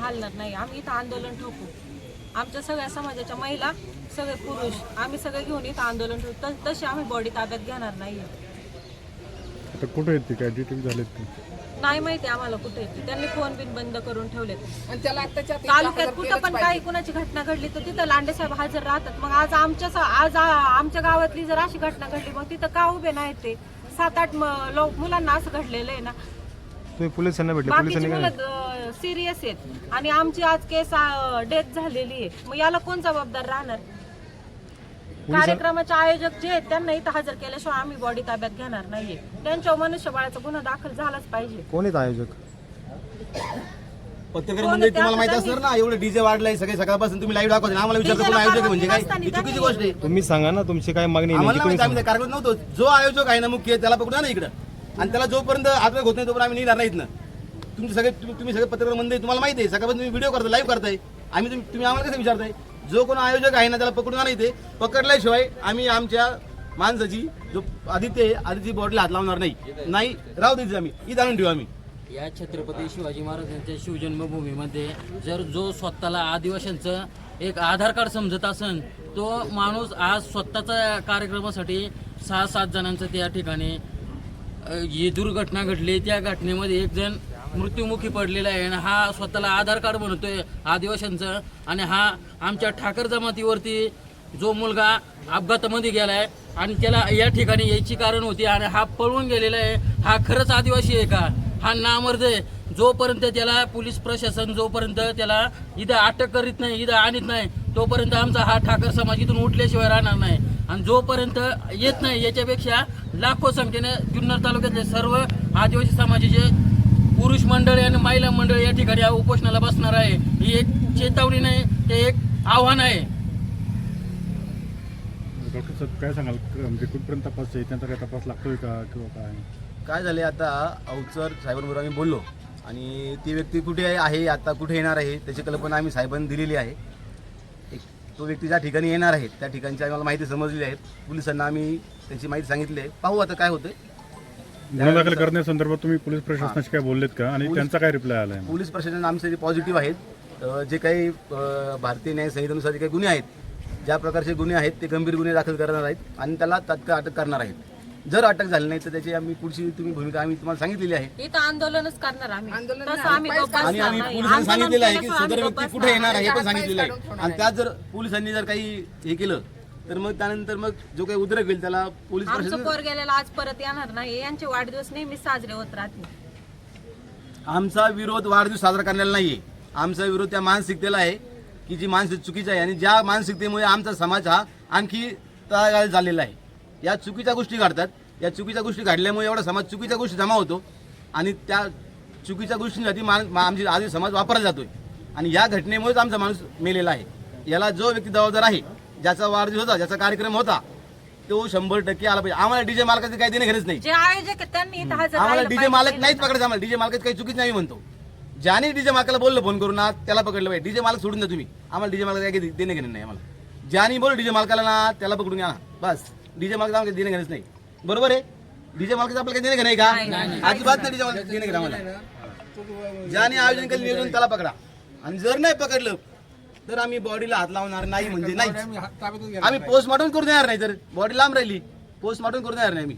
चालणार नाही. आम्ही इथं आंदोलन ठोकू. आमच्या सगळ्या समाजाच्या महिला सगळे पुरुष आम्ही सगळे घेऊन इथं आंदोलन ठोकू त- तशी आम्ही बॉडी ताब्यात घेणार नाही आता कुठे येते काय डिटेल झालेत ते? नाही माहिती आम्हाला कुठे आहे. त्यांनी फोन बिन बंद करून ठेवलेत. आणि त्याला आत्ताच्या आत तालुक्यात कुठं पण. काही कुणाची घटना घडली तर तिथं लांडे साहेब हजर राहतात. मग आज आमच्या स- आज आ- आमच्या गावातली जर अशी घटना घडली मग तिथं का उभे नाहीत ते? सात आठ म- लोक मुलांना असं घडलेलं आहे ना. तुम्ही पोलिसांना भेटले बाकीची पोलिसांनी काय मुलं सिरियस आहेत. आणि आमची आज केस डेथ झालेली आहे. मग याला कोण जबाबदार राहणार? कार्यक्रमाचे आयोजक जे आहेत त्यांना इथं हजर केल्याशिवाय आम्ही बॉडी ताब्यात घेणार नाहीये. त्यांच्यावर मनुष्यबळाचा गुन्हा दाखल झालाच पाहिजे. कोण आहेत आयोजक? पत्रकार मंडळी? तुम्हाला ते माहिती असणार ना एवढे डीजे वाढलाय सगळे सकाळपासून तुम्ही लाईव्ह दाखवता आम्हाला विचारतो कोण आयोजक आहे म्हणजे काय? ही चुकीची गोष्ट आहे. तुम्ही सांगा ना तुमची काय मागणी आहे आम्हाला नेमकी नाही तुम्ही माहिती, आम्ही त्या कार्यक्रमात नव्हतो. जो आयोजक आहे ना मुख्य त्याला पकडू ना इकडं. आणि त्याला जोपर्यंत आत्मक होत नाही तोपर्यंत आम्ही निघणार नाहीत ना. तुमचे सगळे तुम्ही तुम्ही सगळे पत्रकार मंडळी तुम्हाला माहिती आहे सकाळपासून तुम्ही व्हिडिओ करता लाईव्ह करताय. आम्ही तुम्ही आम्हाला कसं विचारताय? जो कोण आयोजक आहे ना त्याला पकडून नाही ते पकडल्याशिवाय आम्ही आमच्या माणसाची जो आदित्य आहे आदित्य बॉडीला हात लावणार नाही. नाही राहू द्यायचं आम्ही. इथं आणून ठेवू आम्ही. या छत्रपती शिवाजी महाराजांच्या शिवजन्मभूमीमध्ये जर जो स्वतःला आदिवासींचं एक आधार कार्ड समजत असेल तो माणूस आज स्वतःच्या कार्यक्रमासाठी सहा सात जणांचं त्या ठिकाणी ही दुर्घटना घडली त्या घटनेमध्ये एक जण मृत्युमुखी पडलेला आहे आणि हा स्वतःला आधार कार्ड बनवतोय आदिवासींचं आणि हा आमच्या ठाकर जमातीवरती जो मुलगा अपघातामध्ये गेलाय आणि त्याला या ठिकाणी यायची कारण होती आणि हा पळून गेलेला आहे. हा खरंच आदिवासी आहे का? हा नामर्द आहे. जोपर्यंत त्याला पोलीस प्रशासन जोपर्यंत त्याला इथं अटक करीत नाही इथं आणत नाही तोपर्यंत आमचा हा ठाकर समाज इथून उठल्याशिवाय राहणार नाही. आणि जोपर्यंत येत नाही याच्यापेक्षा लाखो संख्येने जुन्नर तालुक्यातले सर्व आदिवासी समाजाचे पुरुष मंडळी आणि महिला मंडळी या ठिकाणी या उपोषणाला बसणार आहे. ही एक चेतावणी नाही ते एक आव्हान आहे. डॉक्टर साहेब काय सांगाल? म्हणजे कुठपर्यंत तपास आहे? त्यांचा काय तपास लागतोय का किंवा काय? काय झाले आता अवचर साहेबांबरोबर आम्ही बोललो. आणि ती व्यक्ती कुठे आहे- आहे आता कुठे येणार आहे? त्याची कल्पना आम्ही साहेबांनी दिलेली आहे. एक तो व्यक्ती ज्या ठिकाणी येणार आहे त्या ठिकाणची आम्हाला माहिती समजलेली आहे. पोलिसांना आम्ही त्याची माहिती सांगितली आहे. पाहू आता काय होतं गुन्हा दाखल करण्यासंदर्भात तुम्ही पोलीस प्रशासनाशी काय बोललेत का? आणि त्यांचा काय रिप्लाय आलाय पोलीस प्रशासन आमचे जे पॉझिटिव्ह आहेत जे काही भारतीय न्याय संहितेनुसार जे काही गुन्हे आहेत ज्या प्रकारचे गुन्हे आहेत ते गंभीर गुन्हे दाखल करणार आहेत आणि त्याला तात्काळ अटक करणार आहेत. जर अटक झाली नाही तर त्याची आम्ही पुढची तुम्ही भूमिका आम्ही तुम्हाला सांगितलेली आहे. इथं आंदोलनच करणार आम्ही. आंदोलन तसं आम्ही आणि आम्ही. पोलिसांनी सांगितलेलं आहे की सदर व्यक्ती कुठे येणार आहे हे पण. सांगितलेलं आहे. आणि त्यात जर पोलिसांनी जर काही हे केलं तर मग त्यानंतर मग जो काही उद्रेक होईल त्याला पोलीस आमचं प्रशासन पोर गेलेला आज परत येणार नाही. यांचे वाढदिवस नेहमी साजरे होत राहतील. आमचा विरोध वाढदिवस साजरा करण्याला नाहीये. आमचा विरोध त्या मानसिकतेला आहे की जी मानसिक चुकीची आहे. आणि ज्या मानसिकतेमुळे आमचा समाज हा आणखी तळागाळ झालेला आहे. या चुकीच्या गोष्टी घडतात. या चुकीच्या गोष्टी घडल्यामुळे एवढा समाज चुकीच्या गोष्टी जमा होतो. आणि त्या चुकीच्या गोष्टींसाठी मान आमची आधी समाज वापरला जातोय. आणि या घटनेमुळेच आमचा माणूस मेलेला आहे. याला जो व्यक्ती जबाबदार आहे ज्याचा वाढदिवस होता ज्याचा कार्यक्रम होता तो शंभर टक्के आला पाहिजे. आम्हाला डीजे मालकाचे काही देणे घेणंच नाही. आम्हाला डीजे. मालक नाहीच पकडायचं आम्हाला. डीजे मालकाची काही चुकीच नाही म्हणतो. ज्याने डीजे मालकाला बोललं फोन करून ना त्याला पकडलं पाहिजे. डीजे मालक सोडून द्या तुम्ही. आम्हाला डीजे मालक काही देणे घेणं नाही आम्हाला. ज्याने बोल डीजे मालकाला ना त्याला पकडून घ्या बस. डीजे मालक आम्हाला देणे घेणंच नाही. बरोबर आहे? डीजे मालकाचं आपल्याला काही देणे घेणं आहे का? अजिबात नाही डीजे मालक देणे घेणं आम्हाला. ज्याने आयोजन केलं नियोजन त्याला पकडा. आणि जर नाही पकडलं तर आम्ही बॉडीला हात लावणार नाही म्हणजे नाही आम्ही पोस्टमॉर्टम करून देणार नाही तर बॉडी लांब राहिली. पोस्टमॉर्टम करून देणार नाही आम्ही.